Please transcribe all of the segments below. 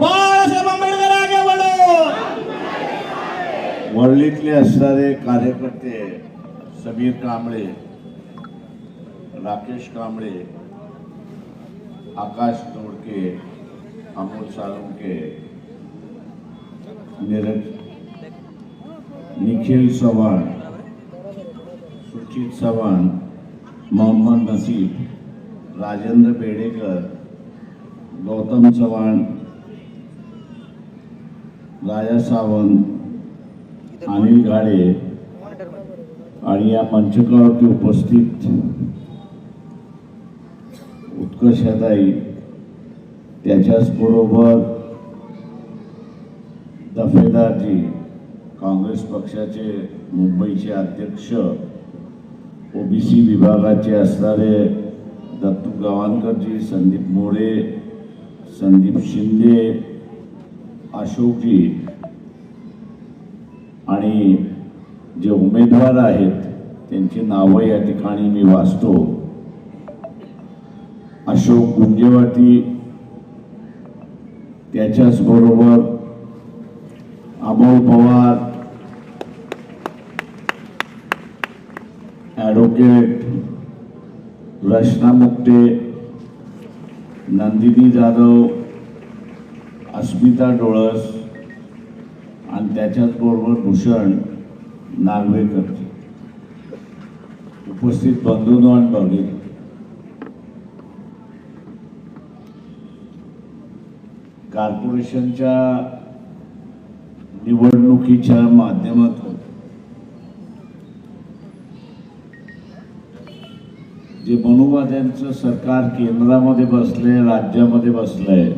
बाळासाहेब आंबेडकर आगे असणारे कार्यकर्ते समीर कांबळे राकेश कांबळे आकाश दोडके अमोल साळुंके नीरज निखिल चव्हाण सुचित चव्हाण मोहम्मद नसीब राजेंद्र बेडेकर गौतम चव्हाण राजा सावंत अनिल गाडे आणि या मंचकावरती उपस्थित उत्कर्षताई त्याच्याच बरोबर दफेदारजी काँग्रेस पक्षाचे मुंबईचे अध्यक्ष ओबीसी विभागाचे असणारे दत्तू गवाणकरजी संदीप मोरे संदीप शिंदे अशोकजी आणि जे उमेदवार आहेत त्यांची नावं या ठिकाणी मी वाचतो. अशोक गुंजेवाटी त्याच्याच बरोबर अमोल पवार ॲडव्होकेट रचना मुक्ते नंदिनी जाधव अस्मिता डोळस आणि त्याच्याच बरोबर भूषण नागवेकर. उपस्थित बंधूंनो आणि भगिनी कॉर्पोरेशनच्या निवडणुकीच्या माध्यमातून जे मनुवाद्यांचं सरकार केंद्रामध्ये बसले राज्यामध्ये बसलंय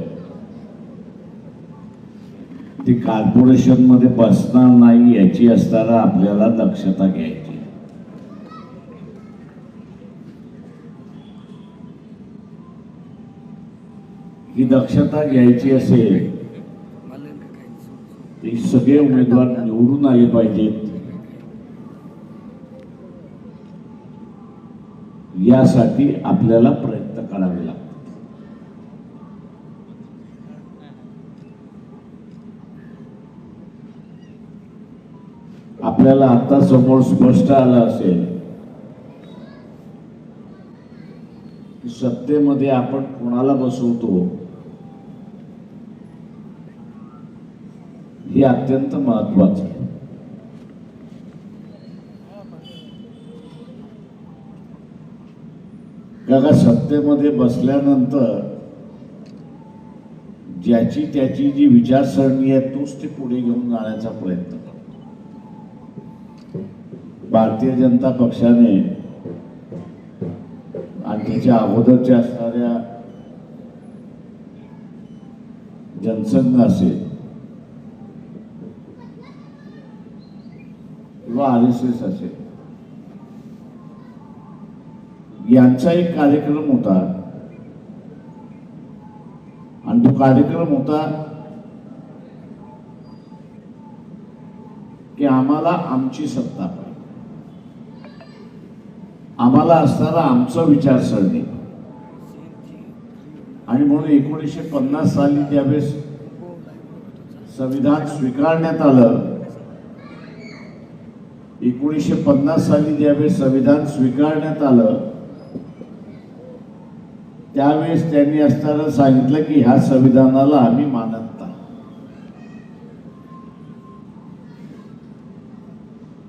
ती कॉर्पोरेशनमध्ये बसणार नाही याची असताना आपल्याला दक्षता घ्यायची. ही दक्षता घ्यायची असेल ते सगळे उमेदवार निवडून आले पाहिजेत. यासाठी आपल्याला प्रयत्न करावे लागतात. आपल्याला आता समोर स्पष्ट आलं असेल की सत्तेमध्ये आपण कोणाला बसवतो हे अत्यंत महत्वाचं आहे. का सत्तेमध्ये बसल्यानंतर ज्याची त्याची जी विचारसरणी आहे तोच ते पुढे घेऊन जाण्याचा प्रयत्न करतो भारतीय जनता पक्षाने आणि त्याच्या अगोदरच्या असणाऱ्या जनसंघ असेल किंवा आर एस एस असेल यांचा एक कार्यक्रम होता. आणि तो कार्यक्रम होता की आम्हाला आमची सत्ता पाहिजे. आम्हाला असणारा आमचं विचारसरणी. आणि म्हणून एकोणीसशे पन्नास साली ज्यावेळेस संविधान स्वीकारण्यात आलं एकोणीसशे पन्नास साली ज्यावेळेस संविधान स्वीकारण्यात आलं त्यावेळेस त्यांनी असताना सांगितलं की ह्या संविधानाला आम्ही मानत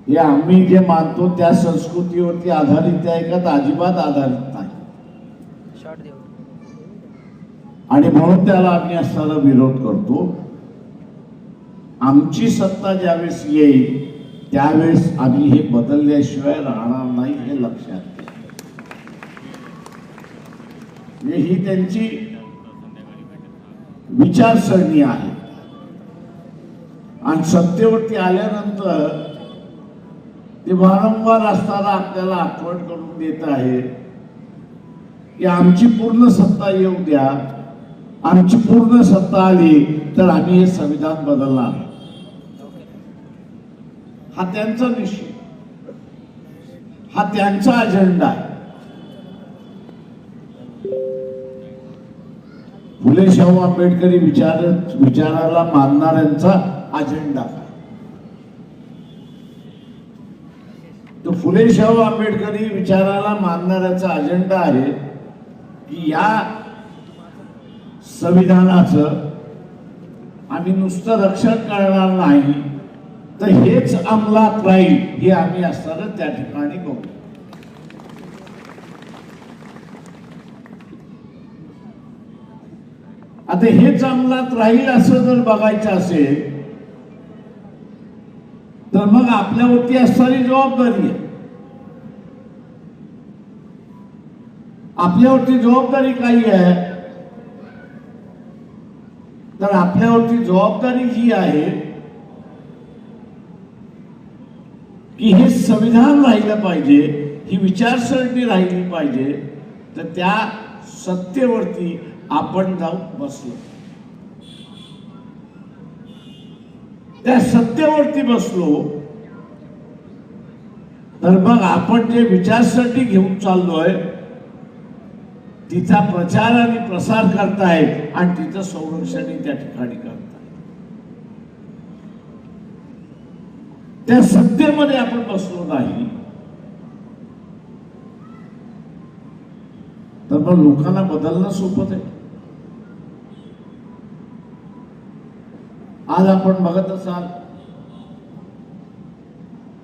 हे आम्ही जे मानतो त्या संस्कृतीवरती आधारित आहे का तर अजिबात आधारित नाही. आणि म्हणून त्याला आम्ही असताना विरोध करतो. आमची सत्ता ज्यावेळेस येईल त्यावेळेस आम्ही हे बदलल्याशिवाय राहणार नाही हे लक्षात घ्या. म्हणजे ही त्यांची विचारसरणी आहे. आणि सत्तेवरती आल्यानंतर ते वारंवार असताना आपल्याला आठवण करून देत आहे की आमची पूर्ण सत्ता येऊ द्या. आमची पूर्ण सत्ता आली तर आम्ही हे संविधान बदलणार. हा त्यांचा निश्चय हा त्यांचा अजेंडा आहे फुले शाहू आंबेडकरी विचार विचाराला मानणाऱ्यांचा अजेंडा तर फुले शाहू आंबेडकरी विचाराला मानणाऱ्याचा अजेंडा आहे की या संविधानाचं आम्ही नुसतं रक्षण करणार नाही तर हेच अंमलात राहील हे आम्ही असताना त्या ठिकाणी बघू. आता हेच अंमलात राहील असं जर बघायचं असेल तर मग आपल्यावरती असणारी जबाबदारी आहे. आपल्यावरती जबाबदारी काही आहे? तर आपल्यावरती जबाबदारी ही आहे की हे संविधान राहिलं पाहिजे ही विचारसरणी राहिली पाहिजे तर त्या सत्तेवरती आपण जाऊन बसलो. त्या सत्तेवरती बसलो. तर मग आपण जे विचारसरणी घेऊन चाललोय तिचा प्रचार आणि प्रसार करताय आणि तिचं संरक्षणही त्या ठिकाणी करताय त्या सत्तेमध्ये आपण बसलो नाही. तर मग लोकांना बदलणं सोपं आहे आज आपण बघत असाल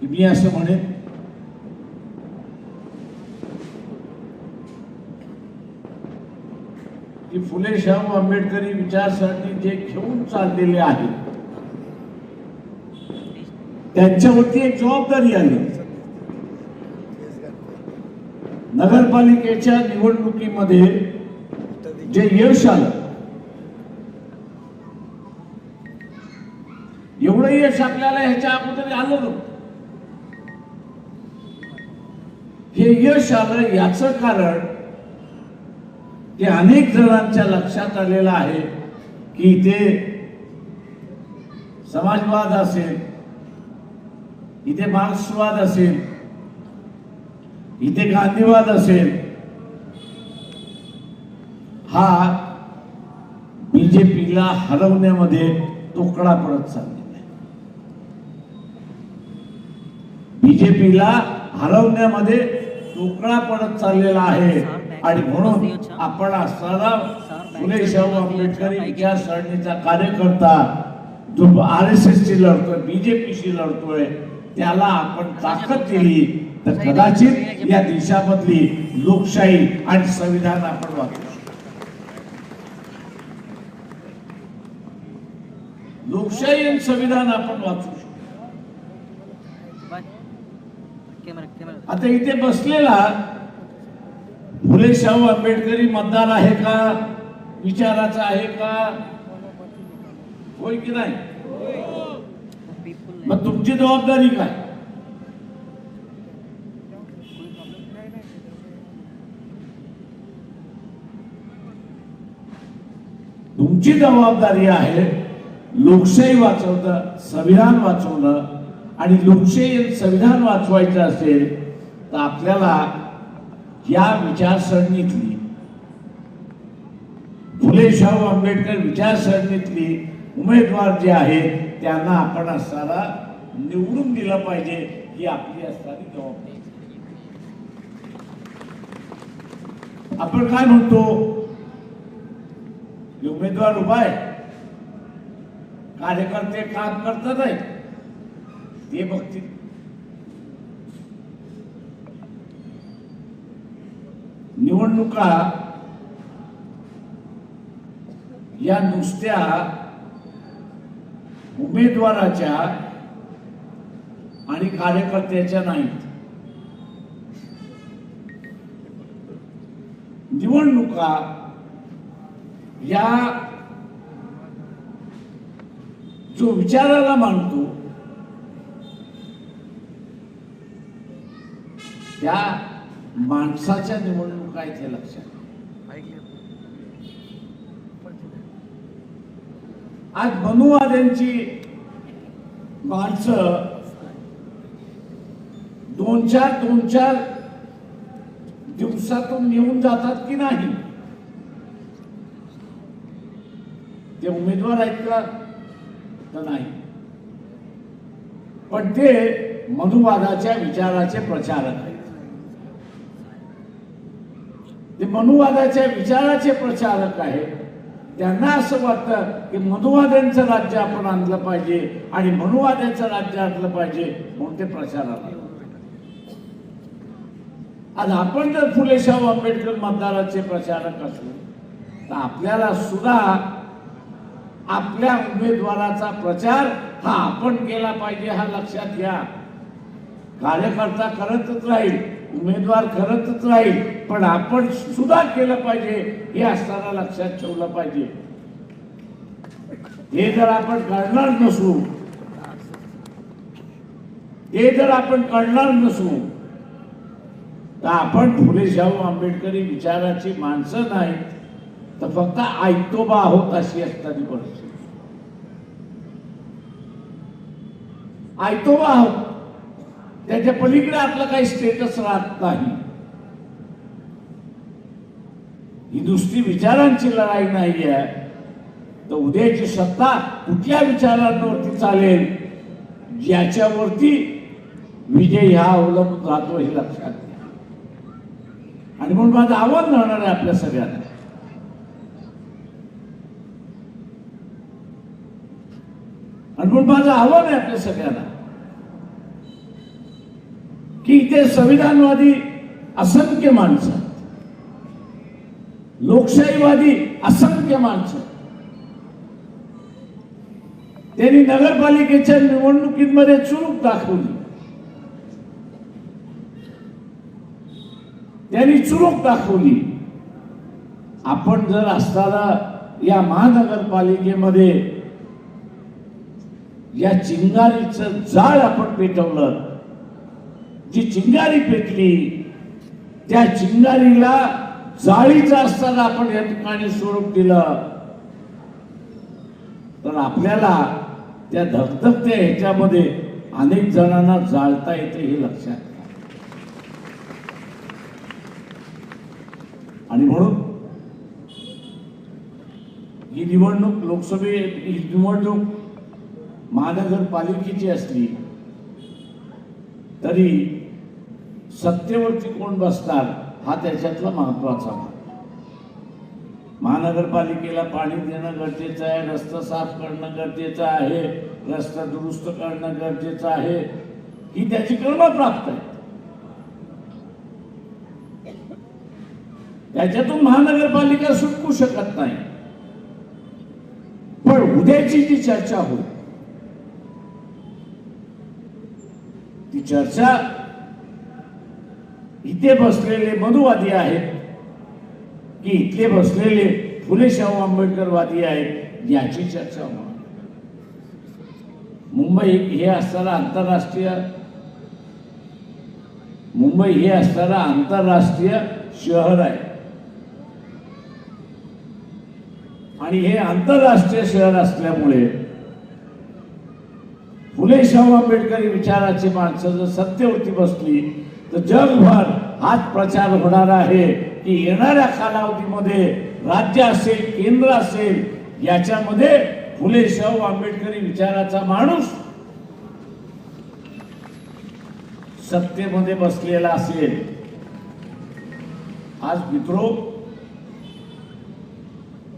की मी असं म्हणेन की फुले शाहू आंबेडकरी विचारसरणी जे घेऊन चाललेले आहेत त्यांच्यावरती एक जबाबदारी आली. नगरपालिकेच्या निवडणुकीमध्ये जे यश आलं एवढं यश आपल्याला ह्याच्या अगोदर आलं हे यश आलं याचं कारण ते अनेक जणांच्या लक्षात आलेलं आहे की इथे समाजवाद असेल इथे मार्क्सवाद असेल इथे गांधीवाद असेल. हा बीजेपीला हरवण्यामध्ये तोकडा पडत चालला आहे बीजेपीला हरवण्यामध्ये तोकडा पडत चाललेला आहे. आणि म्हणून आपण असताना फुले शाहू आंबेडकरी विचारसरणीचा कार्यकर्ता जो आर एस एस ची लढतोय बीजेपीशी लढतोय त्याला आपण ताकद दिली. तर कदाचित या देशामधली लोकशाही आणि संविधान आपण वाचू लोकशाही आणि संविधान आपण वाचू आता इथे बसलेला फुले शाहू आंबेडकरी मतदार आहे का? विचाराचा आहे का? होय की नाही? मग तुमची जबाबदारी काय? तुमची जबाबदारी आहे लोकशाही वाचवलं संविधान वाचवलं आणि लोकशाही संविधान वाचवायचं असेल तर आपल्याला या विचारसरणीतली फुले शाहू आंबेडकर विचारसरणीतली उमेदवार जे आहेत त्यांना आपण असणारा निवडून दिलं पाहिजे ही आपली असणारी जबाबदारी. आपण काय म्हणतो? उमेदवार उभा आहे. कार्यकर्ते काम करतात आहे ते बघतील निवडणुका या नुसत्या उमेदवाराच्या आणि कार्यकर्त्याच्या नाहीत निवडणुका या जो विचाराला मांडतो त्या माणसाच्या निवडणुका इथे लक्षात आज बनुवाद्यांची माणसं दोन चार दोन चार दिवसातून येऊन जातात की नाही? ते उमेदवार आहेत का? तर नाही. पण ते मनुवादाच्या विचाराचे प्रचारक आहेत. ते मनुवादाच्या विचाराचे प्रचारक आहेत. त्यांना असं वाटतं की मनुवाद्यांचं राज्य आपण आणलं पाहिजे आणि मनुवाद्याचं राज्य आणलं पाहिजे म्हणून ते प्रचाराला आज आपण जर फुले शाहू आंबेडकर मतदाराचे प्रचारक असू तर आपल्याला सुद्धा आपल्या उमेदवाराचा प्रचार हा आपण केला पाहिजे हा लक्षात घ्या. कार्यकर्ता करतच राहील. उमेदवार करतच राहील पण आपण सुद्धा केलं पाहिजे हे असताना लक्षात ठेवलं पाहिजे. हे जर आपण कळणार नसू हे जर आपण कळणार नसू तर आपण फुले शाहू आंबेडकरी विचाराची माणसं नाही तर फक्त ऐकतोबा आहोत अशी असताना परिस्थिती. ऐकतोबा आहोत. त्याच्या पलीकडे आपलं काही स्टेटस राहत नाही. ही नुसती विचारांची लढाई नाही आहे तर उद्याची सत्ता कुठल्या विचारांवरती चालेल ज्याच्यावरती विजय हा अवलंबून राहतो हे लक्षात घ्या. आणि म्हणून माझं आव्हान राहणार आहे आपल्या सगळ्यांना. आणि म्हणून माझं आव्हान आहे आपल्या सगळ्यांना. की इथे संविधानवादी असंख्य माणसं आहेत. लोकशाहीवादी असंख्य माणसं त्यांनी नगरपालिकेच्या निवडणुकीमध्ये चूक दाखवली. त्यांनी चुरूक दाखवली. आपण जर असताना या महानगरपालिकेमध्ये या चिंगारीचं जाळ आपण पेटवलं जी चिंगारी पेटली त्या चिंगारीला जाळीचा असताना आपण या ठिकाणी स्वरूप दिलं. तर आपल्याला त्या धगधगत्या ह्याच्यामध्ये अनेक जणांना जाळता येते हे लक्षात आणि म्हणून ही निवडणूक लोकसभे ही निवडणूक महानगरपालिकेची असली तरी सत्तेवरती कोण बसणार हा त्याच्यातला महत्त्वाचा भाग. महानगरपालिकेला पाणी देणं गरजेचं आहे रस्ता साफ करणं गरजेचं आहे रस्ता दुरुस्त करणं गरजेचं आहे ही त्याची कर्मप्राप्त आहे. त्याच्यातून महानगरपालिका सुटकू शकत नाही. पण उद्याची जी चर्चा होईल ती चर्चा इथे बसलेले मधुवादी आहेत की इथले बसलेले फुले शाहू आंबेडकरवादी आहेत याची चर्चा होणार. मुंबई हे असताना आंतरराष्ट्रीय मुंबई हे असताना आंतरराष्ट्रीय शहर आहे. आणि हे आंतरराष्ट्रीय शहर असल्यामुळे फुले शाहू आंबेडकरी विचाराची माणसं जर सत्तेवरती बसली तर जगभर हाच प्रचार होणार आहे की येणाऱ्या कालावधीमध्ये राज्य असेल केंद्र असेल याच्यामध्ये फुले शाहू आंबेडकरी विचाराचा माणूस सत्तेमध्ये बसलेला असेल. आज मित्रो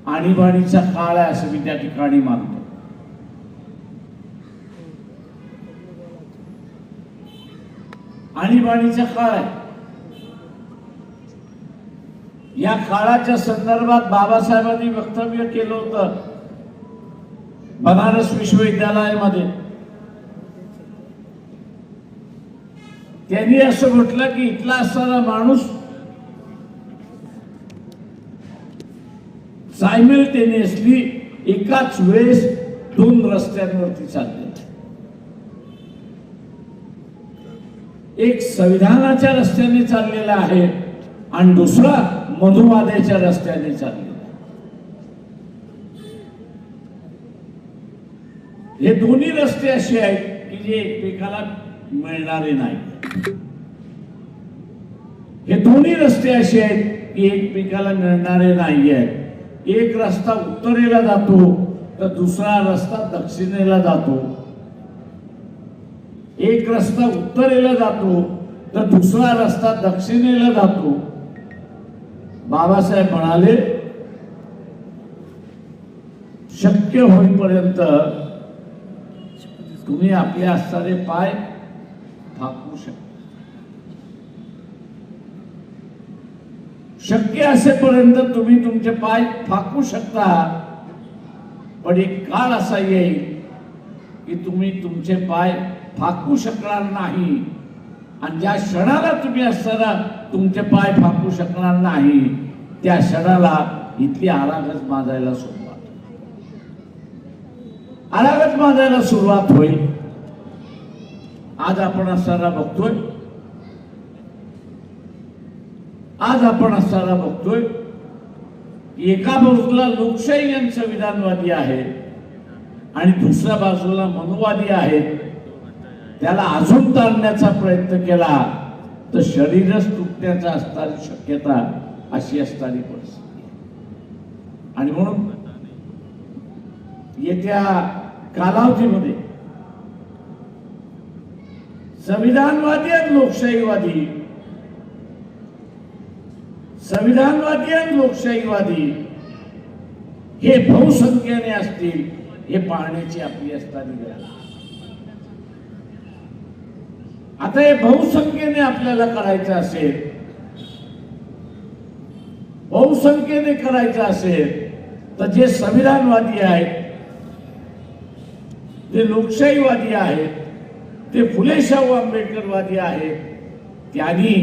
आणीबाणीचा काळ आहे असं मी त्या ठिकाणी मानतो. आणीबाणीचा काळ आहे. या काळाच्या संदर्भात बाबासाहेबांनी वक्तव्य केलं होतं बनारस विश्वविद्यालयामध्ये. त्यांनी असं म्हटलं की इथला असणारा माणूस सायमल्टेनियसली एकाच वेळेस दोन रस्त्यांवरती चालले एक संविधानाच्या रस्त्याने चाललेला आहे. आणि दुसरा मधुवाद्याच्या रस्त्याने चाललेला हे दोन्ही रस्ते असे आहेत की जे एकमेकाला मिळणारे नाही हे दोन्ही रस्ते असे आहेत की एकमेकाला मिळणारे नाही आहेत. एक रस्ता उत्तरेला जातो तर दुसरा रस्ता दक्षिणेला जातो. एक रस्ता उत्तरेला जातो तर दुसरा रस्ता दक्षिणेला जातो. बाबासाहेब म्हणाले शक्य होईपर्यंत तुम्ही आपले असणारे पाय फाकू शकता. शक्य असेपर्यंत तुम्ही तुमचे पाय फाकू शकता पण एक काळ असा येईल की तुम्ही तुमचे पाय फाकू शकणार नाही. आणि ज्या क्षणाला तुम्ही असताना तुमचे पाय फाकू शकणार नाही. त्या क्षणाला इथली आरागच माजायला सुरुवात. आरागच माजायला सुरुवात होईल. आज आपण असताना बघतोय. आज आपण असताना बघतोय. एका बाजूला लोकशाही आणि संविधानवादी आहे आणि दुसऱ्या बाजूला मनुवादी आहेत त्याला अजून ताणण्याचा प्रयत्न केला तर शरीरच सत्याचा असणारी शक्यता अशी असणारी परिस्थिती आणि म्हणून येत्या कालावधीमध्ये संविधानवादी आणि लोकशाहीवादी संविधानवादी आणि लोकशाहीवादी हे बहुसंख्येने असतील हे पाहण्याची आपली असणारी गरज आहे. आता हे बहुसंख्येने आपल्याला करायचं असेल बहुसंख्येने करायचं असेल तर जे संविधानवादी आहेत जे लोकशाहीवादी आहेत ते फुले शाहू आंबेडकरवादी आहेत त्यांनी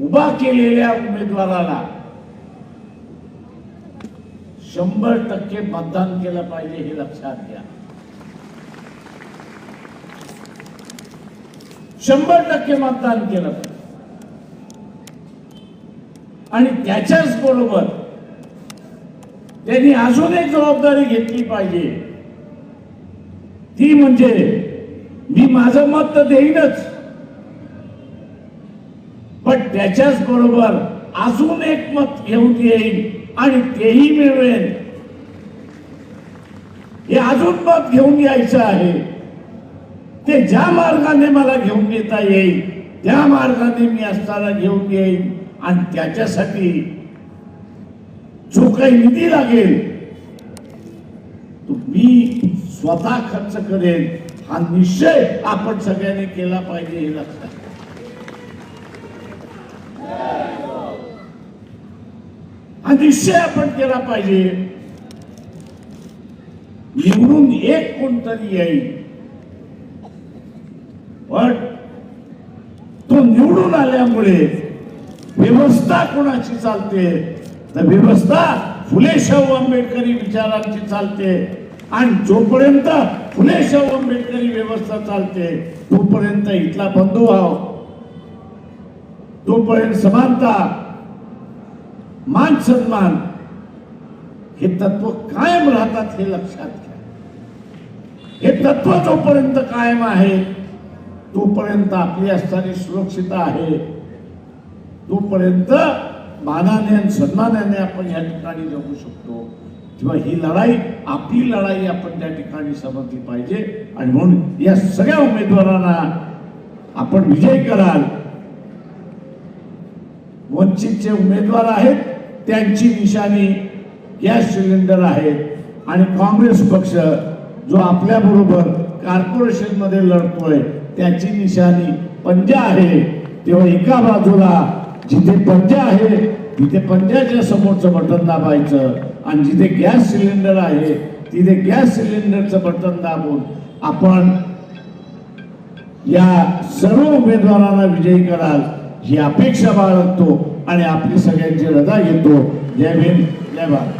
उभा केलेल्या उमेदवाराला शंभर टक्के मतदान केलं पाहिजे हे लक्षात घ्या. शंभर टक्के मतदान केलं आणि त्याच्याच बरोबर त्यांनी अजून एक जबाबदारी घेतली पाहिजे. ती म्हणजे मी माझं मत तर देईनच. पण त्याच्याच बरोबर अजून एक मत घेऊन येईल आणि तेही मिळवेल हे अजून मत घेऊन यायचं आहे. ते ज्या मार्गाने मला घेऊन येता येईल त्या मार्गाने मी असताना घेऊन येईल आणि त्याच्यासाठी जो काही निधी लागेल तो मी स्वतः खर्च करेन. हा निश्चय आपण सगळ्यांनी केला पाहिजे हे लक्षात हा निश्चय आपण केला पाहिजे. निवडून एक कोणतरी येईल. पण तो निवडून आल्यामुळे व्यवस्था कोणाची चालते? तर व्यवस्था फुले शाहू आंबेडकरी विचारांची चालते. आणि जोपर्यंत फुले शाहू आंबेडकरी व्यवस्था चालते तोपर्यंत इथला बंधुभाव तोपर्यंत समानता मान सन्मान हे तत्व कायम राहतात हे लक्षात घ्या. हे तत्व जोपर्यंत कायम आहे तोपर्यंत आपली असणारी सुरक्षिता आहे. तोपर्यंत मानाने आणि सन्मानाने आपण या ठिकाणी जगू शकतो. किंवा ही लढाई आपली लढाई आपण त्या ठिकाणी समजली पाहिजे. आणि म्हणून या सगळ्या उमेदवारांना आपण विजय कराल. वंचितचे उमेदवार आहेत त्यांची निशाणी गॅस सिलेंडर आहेत आणि काँग्रेस पक्ष जो आपल्याबरोबर कॉर्पोरेशनमध्ये लढतोय त्याची निशाणी पंजा आहे. तेव्हा एका बाजूला जिथे पंजा आहे तिथे पंजाच्या समोरचं बटन दाबायचं. आणि जिथे गॅस सिलेंडर आहे तिथे गॅस सिलेंडरचं बटन दाबून आपण या सर्व उमेदवारांना विजयी कराल ही अपेक्षा बाळगतो आणि आपली सगळ्यांची रजा घेतो. जय भीम जय भारत.